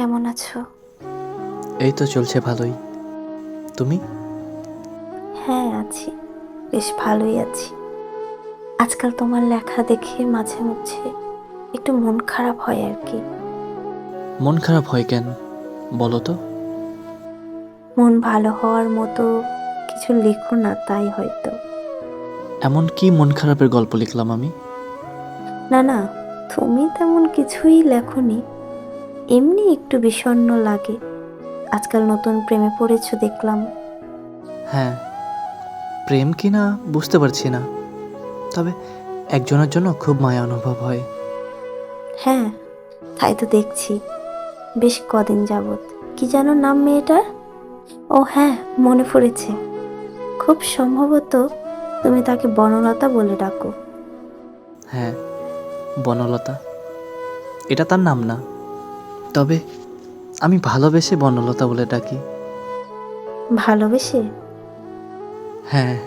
কেমন আছো? এই তো চলছে ভালোই। তুমি? হ্যাঁ আছি। বেশ ভালোই আছি। আজকাল তোমার লেখা দেখে মাঝে মধ্যে একটু মন খারাপ হয় আর কি। মন খারাপ হয় কেন? বলো তো। মন ভালো হওয়ার মতো কিছু লেখো না তাই হয়তো। এমন কি মন খারাপের গল্প লিখলাম আমি? না না তুমি তেমন কিছুই লেখনি। এমনি একটু বিষণ্ণ লাগে। আজকাল নতুন প্রেমে পড়েছো দেখলাম। হ্যাঁ প্রেম কি না বুঝতে পারছি না। তবে একজনের জন্য খুব মায়া অনুভব হয়। হ্যাঁ তাই তো দেখছি। বেশ কদিন যাবত কি যেন নাম মেয়েটার ও হ্যাঁ মনে পড়েছে। খুব সম্ভবত তুমি তাকে বনলতা বলে ডাকো। হ্যাঁ বনলতা। এটা তার নাম না। তবে আমি ভালোবেসে বনলতা বলে ডাকি। ভালোবেসে? হ্যাঁ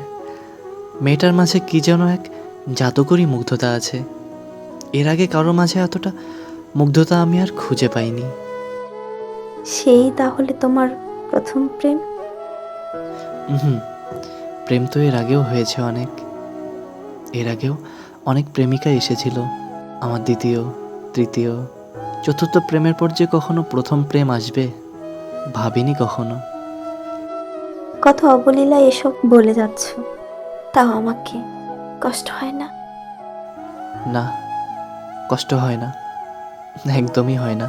মেয়েটার মাঝে কি যেন এক জাদুকরী মুগ্ধতা আছে। এর আগে কারও মাঝে এতটা মুগ্ধতা আমি আর খুঁজে পাইনি। সেই তাহলে তোমার প্রথম প্রেম? হুম প্রেম তো এর আগেও হয়েছে অনেক। এর আগেও অনেক প্রেমিকা এসেছিল আমার দ্বিতীয় তৃতীয় চতুর্থ প্রেমের পর যে কখনো প্রথম প্রেম আসবে ভাবিনি কখনো। কত অবলীলা এসব বলে যাচ্ছ তাও আমাকে কষ্ট হয় না? না কষ্ট হয় না একদমই হয় না।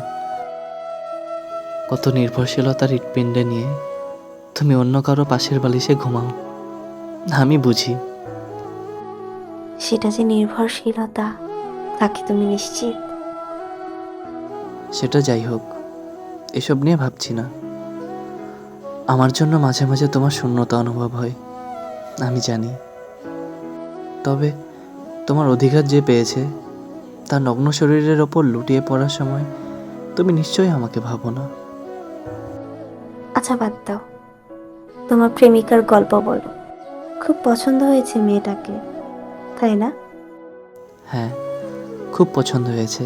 কত নির্ভরশীলতার হৃৎপিণ্ডে নিয়ে তুমি অন্য কারও পাশের বালিশে ঘুমাও আমি বুঝি। সেটা যে নির্ভরশীলতা তাকে তুমি নিশ্চিত? সেটা যাই হোক এসব নিয়ে ভাবছি না। আমার জন্য মাঝে মাঝে তোমার শূন্যতা অনুভব হয় আমি জানি। তবে তোমার অধিকার যে পেয়েছে তার নগ্ন শরীরের ওপর লুটিয়ে পড়ার সময় তুমি নিশ্চয়ই আমাকে ভাবো না। আচ্ছা বাদ দাও। তোমার প্রেমিকার গল্প বলো। খুব পছন্দ হয়েছে মেয়েটাকে তাই না? হ্যাঁ খুব পছন্দ হয়েছে।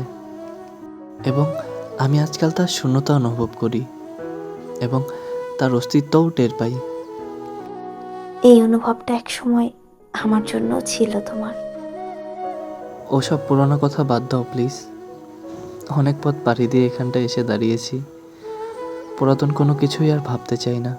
এবং আমি আজকাল তার শূন্যতা অনুভব করি এবং তার অস্তিত্বও টের পাই। এই অনুভবটা এক সময় আমার জন্য ছিল তোমার। ওসব পুরনো কথা বাদ দাও প্লিজ। অনেক পথ পাড়ি দিয়ে এখানটা এসে দাঁড়িয়েছি। পুরাতন কোনো কিছুই আর ভাবতে চাই না।